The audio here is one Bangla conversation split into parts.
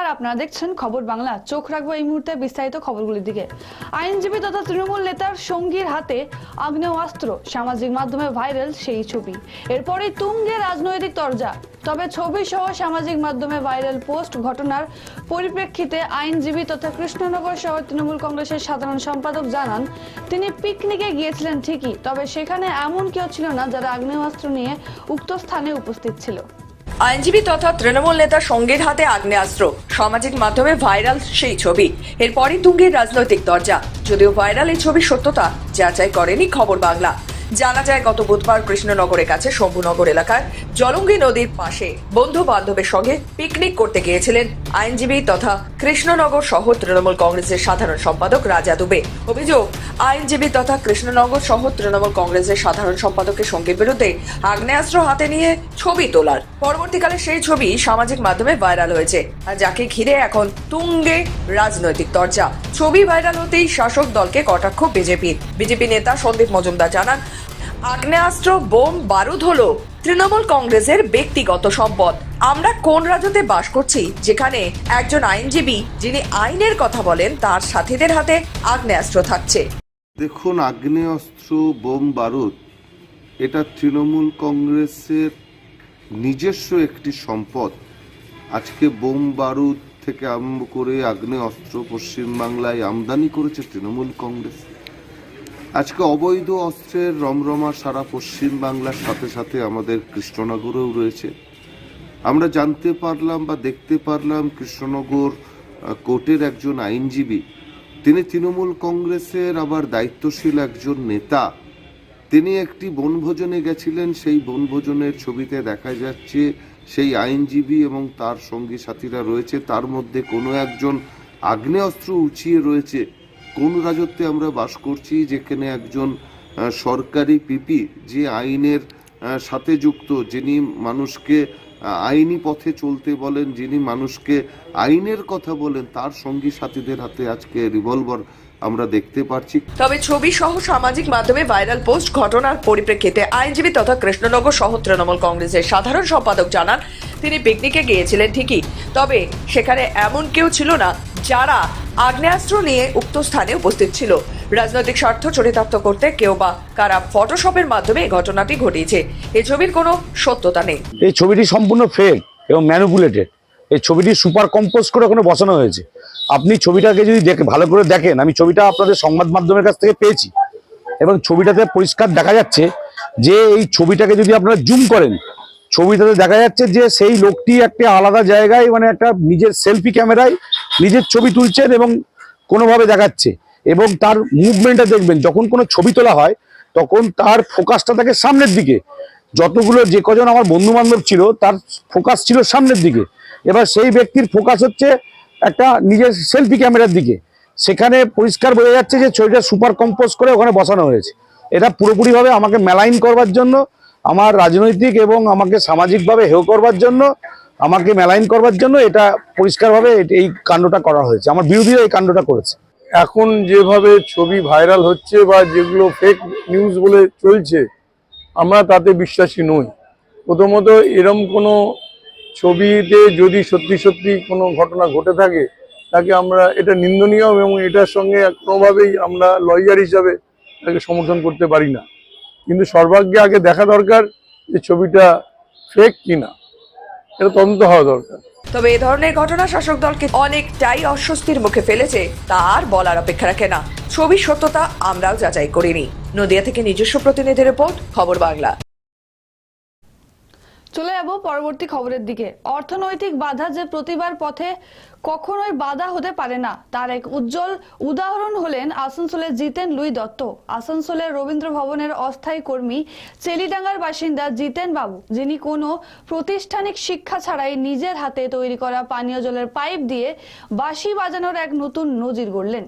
আর আপনারা দেখছেন খবর বাংলা। চোখ রাখব এই মুহূর্তে বিস্তারিত খবরগুলির দিকে। আইনজীবী তথা তৃণমূল নেতার সঙ্গীর হাতে আগ্নেয়াস্ত্র, সামাজিক মাধ্যমে ভাইরাল সেই ছবি। এরপরই তুঙ্গে রাজনৈতিক তরজা। তবে ছবি সহ সামাজিক মাধ্যমে ভাইরাল পোস্ট ঘটনার পরিপ্রেক্ষিতে আইনজীবী তথা কৃষ্ণনগর শহর তৃণমূল কংগ্রেসের সাধারণ সম্পাদক জানান, তিনি পিকনিকে গিয়েছিলেন ঠিকই, তবে সেখানে এমন কেউ ছিল না যারা আগ্নেয়াস্ত্র নিয়ে উক্ত স্থানে উপস্থিত ছিল। আইনজীবী তথা তৃণমূল নেতা সঙ্গীর হাতে আগ্নেয়াস্ত্র। সামাজিক মাধ্যমে ভাইরাল সেই ছবি। এরপরই তুঙ্গের রাজনৈতিক দরজা। যদিও ভাইরাল এই ছবির সত্যতা, যাচাই করেনি খবর বাংলা। জানা যায়, গত বুধবার কৃষ্ণনগরের কাছে শম্ভুনগর এলাকায় জলঙ্গি নদীর পাশে বন্ধু বান্ধবের সঙ্গে পিকনিক করতে গিয়েছিলেন আইনজীবী তথা কৃষ্ণনগর শহর তৃণমূল কংগ্রেসের সাধারণ সম্পাদক রাজা দুবে। অভিযোগ, আইনজীবী তথা কৃষ্ণনগর শহর তৃণমূল কংগ্রেসের সাধারণ সম্পাদকের সঙ্গীর বিরুদ্ধে আগ্নেয়াস্ত্র হাতে নিয়ে ছবি তোলার। পরবর্তীকালে সেই ছবি সামাজিক মাধ্যমে ভাইরাল হয়েছে। আর যাকে ঘিরে এখন তুঙ্গে রাজনৈতিক দরজা ছবি ভাইরাল হতেই শাসক দলকে কটাক্ষ বিজেপির। বিজেপি নেতা সন্দীপ মজুমদার জানান আগ্নেয়াস্ত্র, বোম, বারুদ হলো তৃণমূল কংগ্রেসের ব্যক্তিগত সম্পদ। আমরা কোন রাজ্যতে বাস করছি? যেখানে একজন আইনজীবী যিনি আইনের কথা বলেন, তার সাথীদের হাতে আগ্নেয়াস্ত্র থাকছে। দেখুন, আগ্নেয়াস্ত্র, বোম, বারুদ, এটা তৃণমূল কংগ্রেসের নিজস্ব একটি সম্পদ। আজকে বোম, বারুদ থেকে আরম্ভ করে আগ্নেয়াস্ত্র পশ্চিমবাংলায় আমদানি করেছে তৃণমূল কংগ্রেস। আজকে অবৈধ অস্ত্রের রমরমা সারা পশ্চিম বাংলার সাথে সাথে আমাদের কৃষ্ণনগরেও রয়েছে। আমরা জানতে পারলাম বা দেখতে পারলাম কৃষ্ণনগর কোর্টের একজন আইনজীবী। তিনি তৃণমূল কংগ্রেসের আবার দায়িত্বশীল একজন নেতা। তিনি একটি বনভোজনে গেছিলেন, সেই বনভোজনের ছবিতে দেখা যাচ্ছে সেই আইনজীবী এবং তার সঙ্গী সাথীরা রয়েছে। তার মধ্যে কোনো একজন আগ্নেয়াস্ত্র উঁচিয়ে রয়েছে। কোন রাজত্বে আমরা বাস করছি, যেখানে একজন সরকারি পিপি যে আইনের সাথে যুক্ত, যিনি মানুষকে আইনি পথে চলতে বলেন, যিনি মানুষকে আইনের কথা বলেন, তার সঙ্গী সাথীদের হাতে আজকে রিভলভার আমরা দেখতে পাচ্ছি তবে ছবি সহ সামাজিক মাধ্যমে ভাইরাল পোস্ট ঘটনার পরিপ্রেক্ষিতে আইনজীবী তথা কৃষ্ণনগর শহর তৃণমূল কংগ্রেসের সাধারণ সম্পাদক জানান, তিনি পিকনিকে গিয়েছিলেন ঠিকই, তবে সেখানে এমন কেউ ছিল না যারা আগ্নেয়াস্ত্র নিয়ে উক্ত স্থানে উপস্থিত ছিল। রাজনৈতিক স্বার্থ চরিতার্থ করতে কেউ বা কারা ফটোশপের মাধ্যমে এই ঘটনাটি ঘটিয়েছে। এই ছবির কোনো সত্যতা নেই। এই ছবিটি সম্পূর্ণ ফেক এবং ম্যানুপুলেটেড এই ছবিটি সুপার কম্পোজ করে ওখানে বসানো হয়েছে। আপনি ছবিটাকে যদি দেখে, ভালো করে দেখেন, আমি ছবিটা আপনাদের সংবাদ মাধ্যমের কাছ থেকে পেয়েছি। এবং ছবিটাতে পরিষ্কার দেখা যাচ্ছে যে এই ছবিটাকে যদি আপনারা জুম করেন ছবিটাতে দেখা যাচ্ছে যে সেই লোকটি একটা আলাদা জায়গায় মানে একটা নিজের সেলফি ক্যামেরায় নিজের ছবি তুলছেন এবং কোনোভাবে দেখাচ্ছে। এবং তার মুভমেন্টটা দেখবেন, যখন কোনো ছবি তোলা হয়, তখন তার ফোকাসটা থাকে সামনের দিকে। যতগুলো যে কজন আমার বন্ধু বান্ধব ছিল, তার ফোকাস ছিল সামনের দিকে। এবার সেই ব্যক্তির ফোকাস হচ্ছে একটা নিজের সেলফি ক্যামেরার দিকে। সেখানে পরিষ্কার বোঝা যাচ্ছে যে ছবিটা সুপার কম্পোজ করে ওখানে বসানো হয়েছে। এটা পুরোপুরিভাবে আমাকে মেলাইন করবার জন্য আমার রাজনৈতিক এবং আমাকে সামাজিকভাবে হেয় করবার জন্য, আমাকে মেলাইন করবার জন্য এটা পরিষ্কারভাবে এই কাণ্ডটা করা হয়েছে। আমার বিরোধীরা এই কাণ্ডটা করেছে। এখন যেভাবে ছবি ভাইরাল হচ্ছে বা যেগুলো ফেক নিউজ বলে চলছে, আমরা তাতে বিশ্বাসী নই। প্রথমত এরম কোনো ছবিতে যদি সত্যি সত্যি কোনো ঘটনা ঘটে থাকে, তাকে আমরা এটা নিন্দনীয় এবং এটার সঙ্গে কোনোভাবেই আমরা লয়ার হিসাবে তাকে সমর্থন করতে পারি না। কিন্তু সর্বাগ্যে আগে দেখা দরকার যে ছবিটা ফেক কিনা। এটা তদন্ত হওয়া দরকার। তবে এ ধরনের ঘটনা শাসক দলকে অনেকটাই অস্বস্তির মুখে ফেলেছে তার বলার অপেক্ষা রাখে না। ছবির সত্যতা আমরাও যাচাই করিনি। নদিয়া থেকে নিজস্ব প্রতিনিধি রিপোর্ট, খবর বাংলা। চলে যাব পরবর্তী খবরের দিকে। অর্থনৈতিক বাধা যে প্রতিবার পথে কখনোই বাধা হতে পারে না, তার এক উজ্জ্বল উদাহরণ হলেন আসানসোলের জিতেন লুই দত্ত। আসানসোলের রবীন্দ্র ভবনের অস্থায়ী কর্মী চেলিডাঙ্গার বাসিন্দা জিতেন বাবু, যিনি কোনো প্রতিষ্ঠানিক শিক্ষা ছাড়াই নিজের হাতে তৈরি করা পানীয় জলের পাইপ দিয়ে বাঁশি বাজানোর এক নতুন নজির গড়লেন।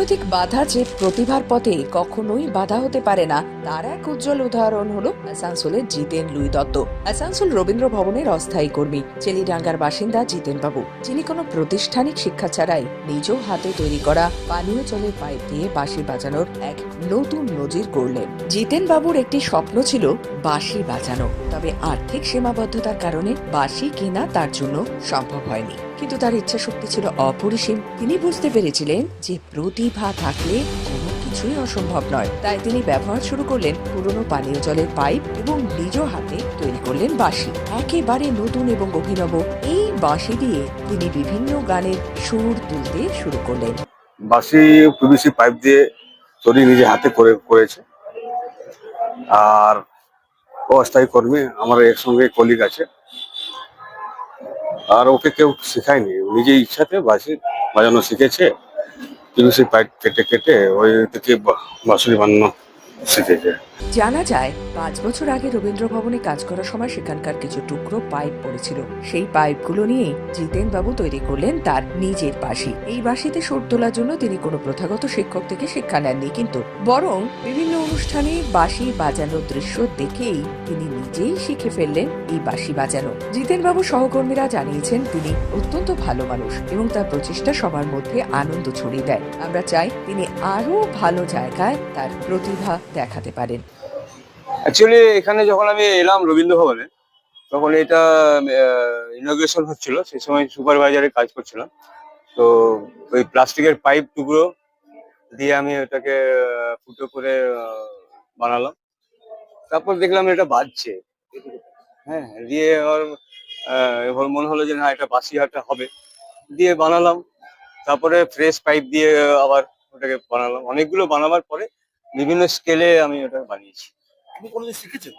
অর্থনৈতিক বাধা যে প্রতিভার পথে কখনোই বাধা হতে পারে না, তার এক উজ্জ্বল উদাহরণ হলো আসানসোলের জিতেন লুই দত্ত। আসানসোল রবীন্দ্র ভবনের অস্থায়ী কর্মী, চেলিডাঙ্গার বাসিন্দা জিতেন বাবু যিনি কোনো প্রাতিষ্ঠানিক শিক্ষা ছাড়াই নিজ হাতে তৈরি করা পানীয় জলের পাইপ দিয়ে বাঁশি বাজানোর এক নতুন নজির করলেন জিতেন বাবুর একটি স্বপ্ন ছিল বাঁশি বাজানো, তবে আর্থিক সীমাবদ্ধতার কারণে বাঁশি কেনা তার জন্য সম্ভব হয়নি। কিন্তু তার ইচ্ছা শক্তি ছিল অপরিসীম। তিনি বুঝতে পেরেছিলেন যে প্রতিভা থাকলে কোনো কিছুই অসম্ভব নয়। তাই তিনি ব্যবহার শুরু করলেন পুরনো পানীয় জলের পাইপ এবং নিজ হাতে তৈরি করলেন বাঁশি। একেবারে নতুন এবং অভিনব এই বাঁশি দিয়ে তিনি বিভিন্ন গানের সুর তুলতে শুরু করলেন। বাসি পিভিসি পাইপ দিয়ে তৈরি নিজে হাতে করে, করেছে। আর অস্থায়ী কর্মী আমার এর সঙ্গে কলিগ আছে। আর ওকে কেউ শেখায়নি। নিজে ইচ্ছাতে বাসি বাজানো শিখেছে। পিভিসি পাইপ কেটে কেটে ওই থেকে বাঁশুরি বানানো শিখেছে। জানা যায়, পাঁচ বছর আগে রবীন্দ্র ভবনে কাজ করার সময় সেখানকার কিছু টুকরো পাইপ পড়েছিল। সেই পাইপগুলো নিয়ে জিতেন বাবু তৈরি করলেন তার নিজের বাঁশি। এই বাঁশিতে সুর তোলার জন্য তিনি কোনো প্রথাগত শিক্ষক থেকে শিক্ষা নেননি, কিন্তু বরং বিভিন্ন অনুষ্ঠানে বাঁশি বাজানোর দৃশ্য দেখেই তিনি নিজেই শিখে ফেললেন এই বাঁশি বাজানো। জিতেন বাবু সহকর্মীরা জানিয়েছেন, তিনি অত্যন্ত ভালো মানুষ এবং তার প্রচেষ্টা সবার মধ্যে আনন্দ ছড়িয়ে দেয়। আমরা চাই তিনি আরও ভালো জায়গায় তার প্রতিভা দেখাতে পারেন। অ্যাকচুয়ালি এখানে যখন আমি এলাম রবীন্দ্র ভবনে তখন এটা ইনগ্রেশন হচ্ছিল সেই সময় সুপারভাইজারে কাজ করছিলাম। তো ওই প্লাস্টিকের পাইপ টুকরো দিয়ে আমি ওটাকে ফুটো করে বানালাম। তারপর দেখলাম এটা বাজছে। হ্যাঁ দিয়ে আহ, এবার মনে হলো যে না এটা বাসি হাটটা হবে। দিয়ে বানালাম। তারপরে ফ্রেশ পাইপ দিয়ে আবার ওটাকে বানালাম। অনেকগুলো বানাবার পরে বিভিন্ন স্কেলে আমি ওটা বানিয়েছি। আপনি কোনোদিন শিখেছেন?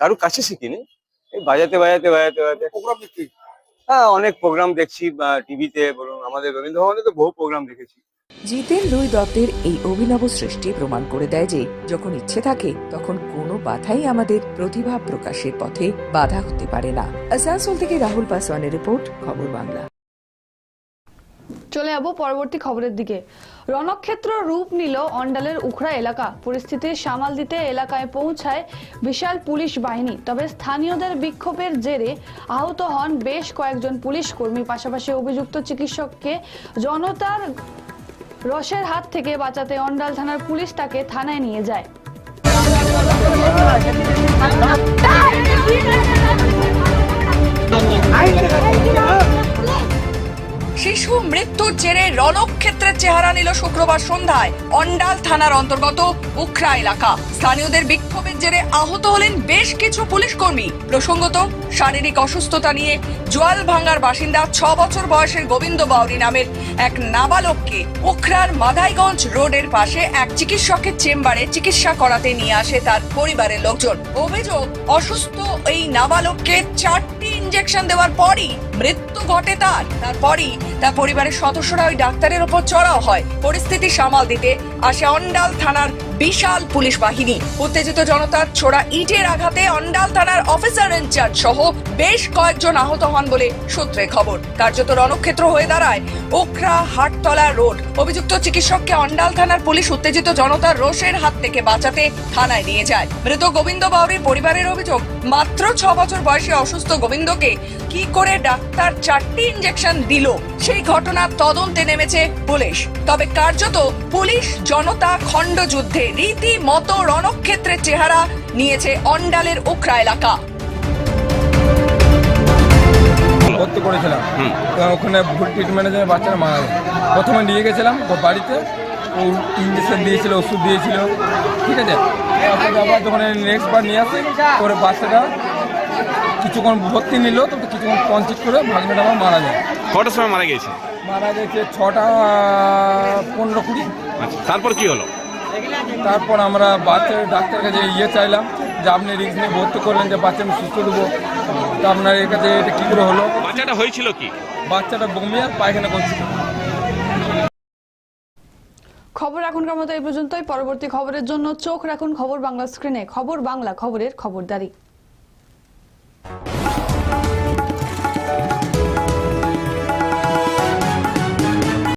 কারও কাছে শিখিনি। এই বাজাতে বাজাতে বাজাতে বাজাতে। প্রোগ্রাম দেখতে? হ্যাঁ অনেক প্রোগ্রাম দেখছি বা টিভিতে বলুন আমাদের রবীন্দ্র ভবনে তো বহু প্রোগ্রাম দেখেছি। জিতেন লুই দত্তের এই অভিনব সৃষ্টি প্রমাণ করে দেয় যে যখন ইচ্ছে থাকে তখন কোনো বাধাই আমাদের প্রতিভা প্রকাশের পথে বাধা হতে পারে না। আসানসোল থেকে রাহুল পাসওয়ানের রিপোর্ট খবর বাংলা। চলে যাব পরবর্তী খবরের দিকে। রণক্ষেত্র রূপ নিল অন্ডালের উখড়া এলাকা। পরিস্থিতি সামাল দিতে এলাকায় পৌঁছায় বিশাল পুলিশ বাহিনী। তবে স্থানীয়দের বিক্ষোভের জেরে আহত হন বেশ কয়েকজন পুলিশ কর্মী। পাশাপাশি অভিযুক্ত চিকিৎসককে জনতার রসের হাত থেকে বাঁচাতে অন্ডাল থানার পুলিশ তাকে থানায় নিয়ে যায়। শিশু মৃত্যুর জেরে রণক্ষেত্রের চেহারা নিল শুক্রবার সন্ধ্যায়। অন্ডাল থানার অন্তর্গত উখরা এলাকা। স্থানীয়দের বিক্ষোভের জেরে আহত হলেন বেশ কিছু পুলিশ কর্মী। প্রসঙ্গত, শারীরিক অসুস্থতা নিয়ে জোয়াল ভাঙ্গার বাসিন্দা ছ বছর বয়সের গোবিন্দ বাউরি নামের এক নাবালককে উখরার মাদাইগঞ্জ রোডের পাশে এক চিকিৎসকের চেম্বারে চিকিৎসা করাতে নিয়ে আসে তার পরিবারের লোকজন। অভিযোগ, অসুস্থ এই নাবালককে চারটি ইঞ্জেকশন দেওয়ার পরই মৃত্যু ঘটে তার। তারপরই তার পরিবারের সদস্যরা ওই ডাক্তারের ওপর চড়াও হয়। পরিস্থিতি সামাল দিতে আসে অন্ডাল থানার বিশাল পুলিশ বাহিনী। উত্তেজিত জনতার ছোড়া ইটের আঘাতে অন্ডাল থানার অফিসার ইনচার্জ সহ বেশ কয়েকজন আহত হন বলে সূত্রে খবর। কার্যত রণক্ষেত্র হয়ে দাঁড়ায় ওখরা হাটতলা রোড। অভিযুক্ত চিকিৎসককে অন্ডাল থানার পুলিশ উত্তেজিত জনতার রোষের হাত থেকে বাঁচাতে থানায় নিয়ে যায়। মৃত গোবিন্দ বাউরির পরিবারের অভিযোগ, মাত্র ছ বছর বয়সী অসুস্থ গোবিন্দকে কি করে ডাক্তার চারটি ইঞ্জেকশন দিল। সেই ঘটনার তদন্তে নেমেছে পুলিশ। তবে কার্যত পুলিশ জনতা খণ্ড যুদ্ধে রীতিমতো রণক্ষেত্রের চেহারা নিয়েছে অন্ডালের উখরা এলাকা। ভর্তি করেছিলাম। ওখানে ভুল ট্রিটমেন্টের জন্য বাচ্চারা মারা যায় প্রথমে নিয়ে গেছিলাম তো বাড়িতে। ও ইঞ্জেকশন দিয়েছিল ওষুধ দিয়েছিল। ঠিক আছে? তারপরে আবার যখন নেক্সট বার নিয়ে আসে করে বাচ্চাটা কিছুক্ষণ ভর্তি নিল তো কিছুক্ষণ কনসিট করে ভাগনাটা আমার মারা যায়। কটার সময় মারা গিয়েছে? মারা গেছে ছটা পনেরো কুড়ি। আচ্ছা তারপর কি হলো? তারপর আমরা বাচ্চার ডাক্তার কাছে ইয়ে চাইলাম যে আপনি রিক্স নিয়ে ভর্তি করলেন যে বাচ্চা আমি সুস্থ দেবো তো আপনার এর কাছে এটা কী করে হলো? বাচ্চাটা হয়েছিল কি? বাচ্চাটা বমি আর পায়খানা করছিল। খবর এখনকার মতো এই পর্যন্তই। পরবর্তী খবরের জন্য চোখ রাখুন খবর বাংলা স্ক্রিনে। খবর বাংলা খবরের খবরদারি। Thank you.